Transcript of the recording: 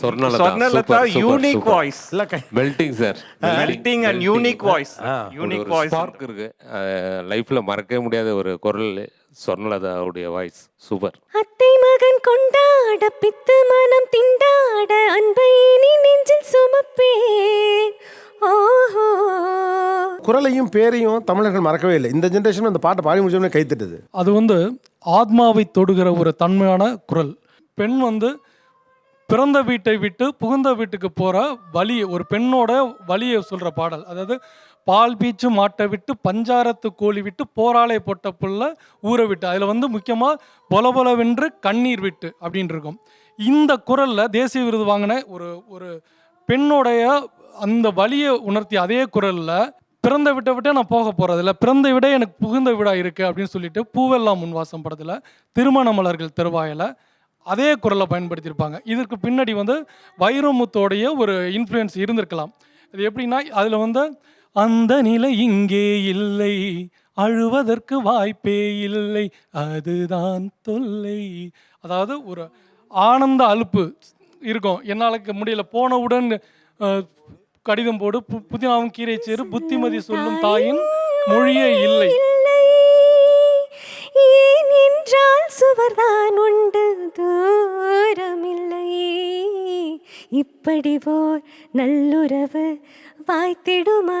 Swarnalatha. Unique voice இல்லை melting sir melting and unique voice unique voice spark இருக்கு. லைஃப்ல மறக்கவே முடியாத ஒரு குரல் சொர்ணலதாவுடைய வாய்ஸ் சூப்பர். அத்தை மகன் கொண்டாட பித்து மனம் திண்டாட அன்பை நீ நெஞ்சில் சுமப்பேன் ஓஹோ. குரலையும் பேரையும் தமிழர்கள் மறக்கவே இல்லை. இந்த ஜென்ரேஷன் அந்த பாட்டை பாடி முடிச்சோடனே கைத்தட்டுது அது வந்து ஆத்மாவை தொடுகிற ஒரு தன்மையான குரல். பெண் வந்து பிறந்த வீட்டை விட்டு புகுந்த வீட்டுக்கு போகிற வழி ஒரு பெண்ணோட வழியை சொல்கிற பாடல். அதாவது பால் பீச்சு மாட்டை விட்டு பஞ்சாரத்து கோழி விட்டு போராளை போட்ட புள்ள ஊரை விட்டு. அதில் வந்து முக்கியமாக பொலபொலவென்று கண்ணீர் விட்டு அப்படின்னு இருக்கும். இந்த குரலில் தேசிய விருது வாங்கின ஒரு ஒரு பெண்ணுடைய அந்த வழியை உணர்த்திய அதே குரலில் பிறந்த விட்ட விட்டே நான் போக போகிறதில்ல பிறந்த விட எனக்கு புகுந்த விடா இருக்குது அப்படின்னு சொல்லிட்டு பூவெல்லாம் முன்வாசம் படத்தில் திருமண மலர்கள் தெருவாயில் அதே குரலை பயன்படுத்தியிருப்பாங்க. இதற்கு பின்னாடி வந்து வைரமுத்தோடைய ஒரு இன்ஃப்ளூயன்ஸ் இருந்திருக்கலாம். இது எப்படின்னா அதில் வந்து அந்த நிலை இங்கே இல்லை அழுவதற்கு வாய்ப்பே இல்லை அதுதான் தொல்லை. அதாவது ஒரு ஆனந்த அலுப்பு இருக்கும். என்னால் முடியல போனவுடன் கடிதம் போடு பு- புதினாவும் கீரை சேரு புத்திமதி சொல்லும் தாயின் மொழியே இல்லை. இப்படி போர் நல்லுறவு வாய்த்திடுமா?